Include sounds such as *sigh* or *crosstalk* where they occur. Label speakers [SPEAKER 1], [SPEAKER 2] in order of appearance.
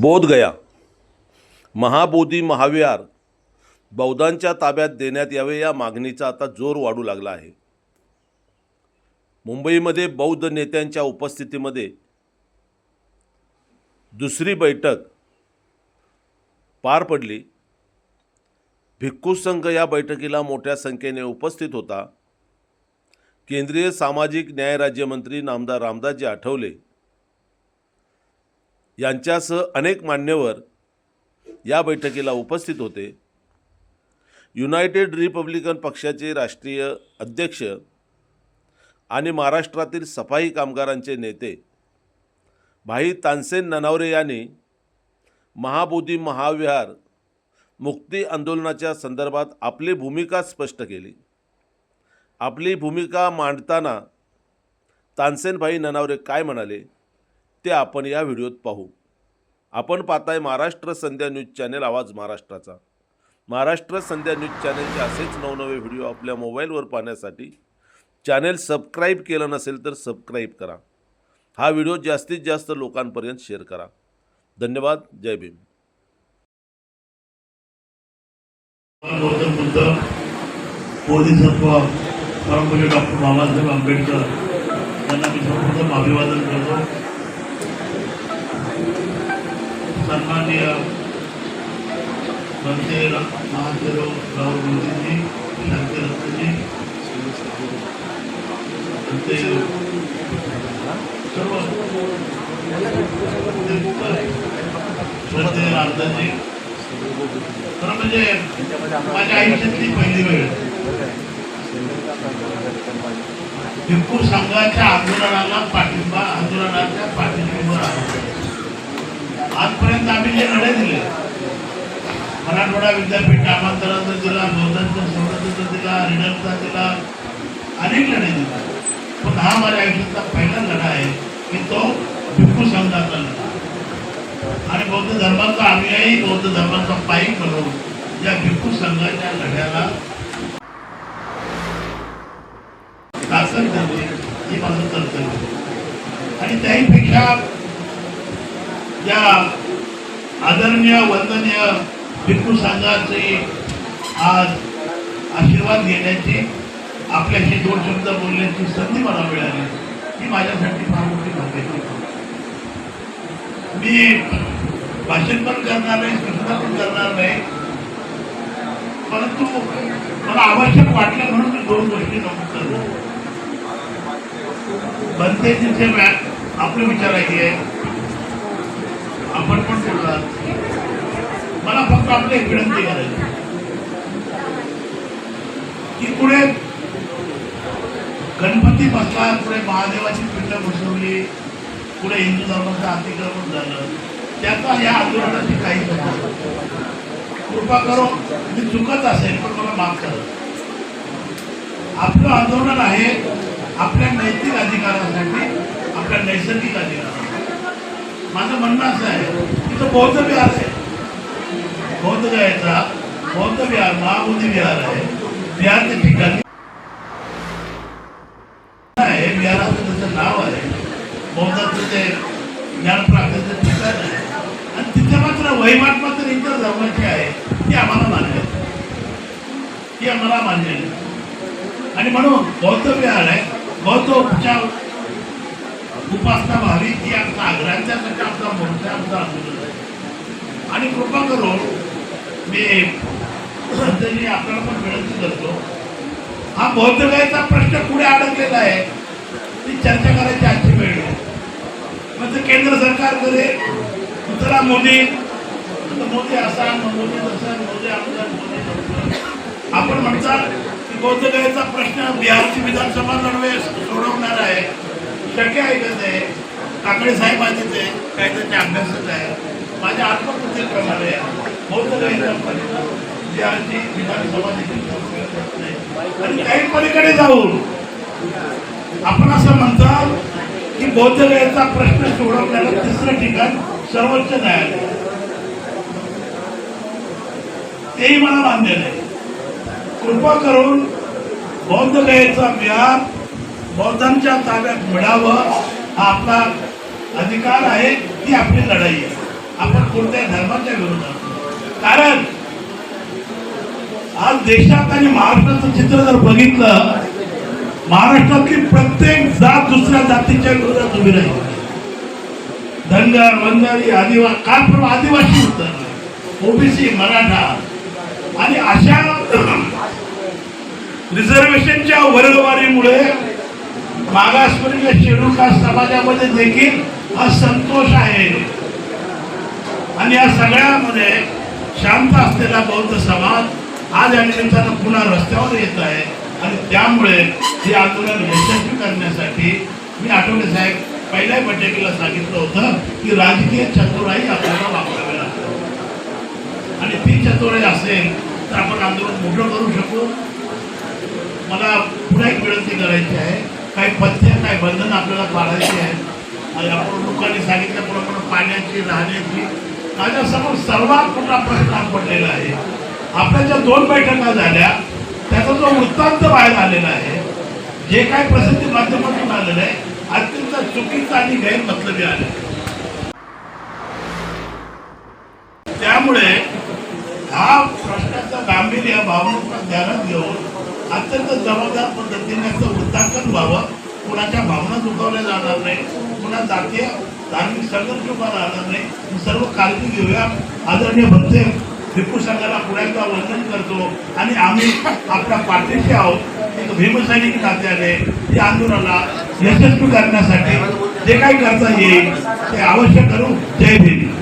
[SPEAKER 1] बोधगया महाबोधी महाविहार बौद्धांच्या ताब्यात देण्यात यावे या मागणीचा आता जोर वाढू लागला आहे. मुंबईमध्ये बौद्ध नेत्यांच्या उपस्थितीमध्ये दुसरी बैठक पार पडली. भिक्खू संघ या बैठकीला मोठ्या संख्येने उपस्थित होता. केंद्रीय सामाजिक न्याय राज्यमंत्री नामदार रामदासजी आठवले. यांच्यासह अनेक मान्यवर या बैठकीला उपस्थित होते. युनायटेड रिपब्लिकन पक्षाचे राष्ट्रीय अध्यक्ष आणि महाराष्ट्रातील सफाई कामगारांचे नेते भाई तानसेन ननावरे यांनी महाबोधी महाविहार मुक्ती आंदोलनाच्या संदर्भात आपली भूमिका स्पष्ट केली. आपली भूमिका मांडताना तानसेनभाई ननावरे काय म्हणाले? ते आपण या व्हिडिओत पाहू. आपण पाहताय महाराष्ट्र संध्या न्यूज चॅनेल आवाज महाराष्ट्राचा. महाराष्ट्र संध्या न्यूज चॅनेलचे असेच नवनवे व्हिडिओ आपल्या मोबाईलवर पाहण्यासाठी चॅनेल सबस्क्राईब केलं नसेल तर सबस्क्राईब करा. हा व्हिडिओ जास्तीत जास्त लोकांपर्यंत शेअर करा. धन्यवाद. जय भीम.
[SPEAKER 2] परमपूज्य डॉक्टर बाबासाहेब आंबेडकर यांना मी सर्वप्रथम अभिवादन करतो. सन्माननीय मंत्री महादेव राहुल मोदींनी शांतीरत्नजी ते सर्व श्रद्धेय रामदासजी खरं म्हणजे माझ्या आयुष्यातली पहिली वेळ भिक्खू संघाच्या आंदोलनाला पाठिंबा आंदोलनाच्या पाठिंब्यावर आलो आजपर्यंत आम्ही जे लढे दिले मराठवाडा विद्यापीठ नामांतराचा दिला बौद्धांचा संवर्धनाचा दिला रिडरचा दिला अनेक लढे दिले. पण हा माझ्या आयुष्यातला पहिला लढा आहे की तो भिक्खू संघाचा लढा आणि बौद्ध धर्माचा अनुयायी बौद्ध धर्माचा पायी करून या भिक्खू संघाच्या लढ्याला ताकद द्यावी ही माझं कर्तव्य आहे. आणि त्याहीपेक्षा या आदरणीय वंदनीय भिक्खू संघाचे आज आशीर्वाद घेण्याची आपल्याशी दोन शब्द बोलण्याची संधी मला मिळाली. ही माझ्यासाठी फार मोठी भाग्याची मी भाषण पण करणार नाही सूचना पण करणार नाही. परंतु मला आवश्यक वाटलं म्हणून मी दोन गोष्टी नमूद करतो. बनते तिथे आपले आपलं विचारायची आहे आपण पण बोललात मला फक्त आपली विनंती करायची. की पुढे गणपती बसला पुढे महादेवाची पिंड बसवली पुढे हिंदू धर्माचं अतिक्रमण झालं. त्याचा या आंदोलनाची काही कृपा करून मी चुकत असेल पण मला माफ करा. आपलं आंदोलन आहे आपल्या नैतिक अधिकारासाठी आपल्या नैसर्गिक अधिकारासाठी. माझं म्हणणं असं आहे की तो बौद्ध विहार आहे बौद्ध गयाचा बौद्ध विहार महाबोधी विहार आहे. विहारच्या ठिकाणी. आहे विहाराचं त्याचं नाव आहे. बौद्धाचं ते ज्ञानप्राप्तीचं ठिकाण आहे. आणि तिथे मात्र वहिवाट मात्र इतर धर्माची आहे ती आम्हाला मान्य ती आम्हाला मान्य आणि म्हणून बौद्ध विहार आहे. बौद्ध उपचार उपासना व्हावी ती आमचा आग्रहांच्या आमचा मोठ्या आमचा आंदोलन आहे. आणि कृपा करून मी त्यांनी आपल्याला पण विनंती करतो. हा बौद्धगायचा प्रश्न पुढे अडकलेला आहे. ती चर्चा करायची आजची वेळ मग ते म्हणजे केंद्र सरकार करे चला मोदी मोदी असा मोदी तसा मोदी आमदार मोदी आपण म्हणतात की बौद्धगायचा प्रश्न बिहारची विधानसभा लढवे सोडवणार आहे. शक्य आहे का ते? काकडे साहेब आहे काही त्यांच्या अभ्यासच आहे. माझ्या आत्मकृतीप्रमाणे बौद्ध आहे. आणि काही पलीकडे जाऊन आपण असं म्हणतात की बौद्ध गयाचा प्रश्न सोडवण्याला तिसरं ठिकाण सर्वोच्च न्यायालय. तेही मला मान्य नाही. कृपा करून बौद्ध गयाचा विहार बौद्धांच्या ताब्यात मिळावं हा आपला अधिकार आहे ती आपली लढाई आहे. आपण कोणत्याही धर्माच्या विरोधात कारण आज देशात आणि महाराष्ट्राचं चित्र जर बघितलं महाराष्ट्रातली प्रत्येक जात दुसऱ्या जातीच्या विरोधात उभी राहील. धनगर वंजारी आदिवासी काय परवा आदिवासी होत. ओबीसी मराठा. आणि अशा *clears throat* रिझर्वेशनच्या वर्गवारीमुळे मागासवर्गीय शेड्यूल कास्ट समाजामध्ये देखील असंतोष आहे. आणि या सगळ्यामध्ये शांत असलेला बौद्ध समाज आज या निमित्तानं पुन्हा रस्त्यावर येत आहे. आणि त्यामुळे हे आंदोलन यशस्वी करण्यासाठी मी आठवले साहेब पहिल्या बैठकीला सांगितलं होतं की राजकीय चतुराई आपल्याला वापरावी लागते. आणि ती चतुराई असेल तर आपण आंदोलन मोठं करू शकू. मला पुन्हा एक विनंती करायची आहे. काही पथ्य काही बंधन आपल्याला पाळायची आहेत. आणि आपण लोकांनी सांगितल्याप्रमाणे पाण्याची राहण्याची माझ्यासमोर सर्वात मोठा प्रश्न पडलेला आहे. आपल्या ज्या दोन बैठका झाल्या त्याचा जो वृत्तांत बाहेर आलेला आहे जे काही प्रसिद्धी माध्यमातून आलेलं आहे अत्यंत चुकीचं आणि गैरमतलबी आले त्यामुळे हा प्रश्नाचा गांभीर्य भावनेच्या ध्यानात घेऊन अत्यंत जबाबदार पद्धतीने वृत्तांकन व्हावं. कुणाच्या भावना दुखावल्या जाणार नाही कुणा जातीय धार्मिक संघर्ष उभा राहणार नाही. सर्व काळजी घेऊया. आदरणीय भक्ते भिपू संघाला पुण्याचा वंदन करतो. आणि आम्ही आपल्या पार्टीशी आहोत. एक भीमसैनिक नात्याने या आंदोलनाला यशस्वी करण्यासाठी जे काही करता येईल ते अवश्य करू. जय भीम.